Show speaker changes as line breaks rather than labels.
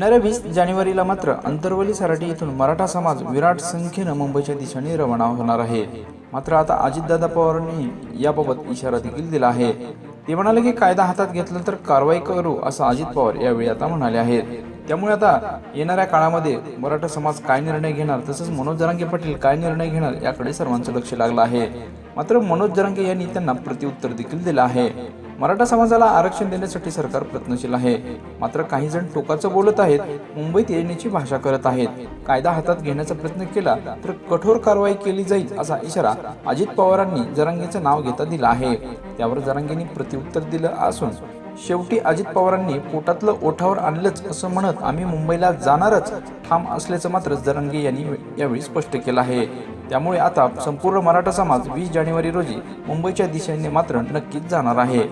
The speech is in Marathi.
येणाऱ्या वीस जानेवारीला मात्र अंतरवली सराटी येथून मराठा समाज विराट संख्येनं मुंबईच्या दिशेने रवाना होणार आहे. मात्र आता अजितदादा पवारांनी याबाबत इशारा देखील दिला आहे. ते म्हणाले की कायदा हातात घेतला तर कारवाई करू असं अजित पवार यावेळी आता म्हणाले आहेत. त्यामुळे आता येणाऱ्या काळामध्ये मराठा समाज काय निर्णय घेणार तसंच मनोज जरांगे पाटील काय निर्णय घेणार याकडे सर्वांचं लक्ष लागलं आहे. मात्र मनोज जरांगे यांनी त्यांना प्रत्युत्तर देखील दिलं आहे. मराठा समाजाला आरक्षण देण्यासाठी सरकार प्रयत्नशील आहे. मात्र काही जण टोकाचं बोलत आहेत मुंबईत येण्याची भाषा करत आहेत. कायदा हातात घेण्याचा प्रयत्न केला तर कठोर कारवाई केली जाईल असा इशारा अजित पवारांनी जरांगेचं नाव घेता दिला आहे. त्यावर जरांगेंनी प्रत्युत्तर दिलं असून शेवटी अजित पवारांनी पोटातलं ओठावर आणलंच असं म्हणत आम्ही मुंबईला जाणारच ठाम असल्याचं मात्र जरंगे यांनी यावेळी स्पष्ट केलं आहे. त्यामुळे आता संपूर्ण मराठा समाज वीस जानेवारी रोजी मुंबईच्या दिशेने मात्र नक्कीच जाणार आहे.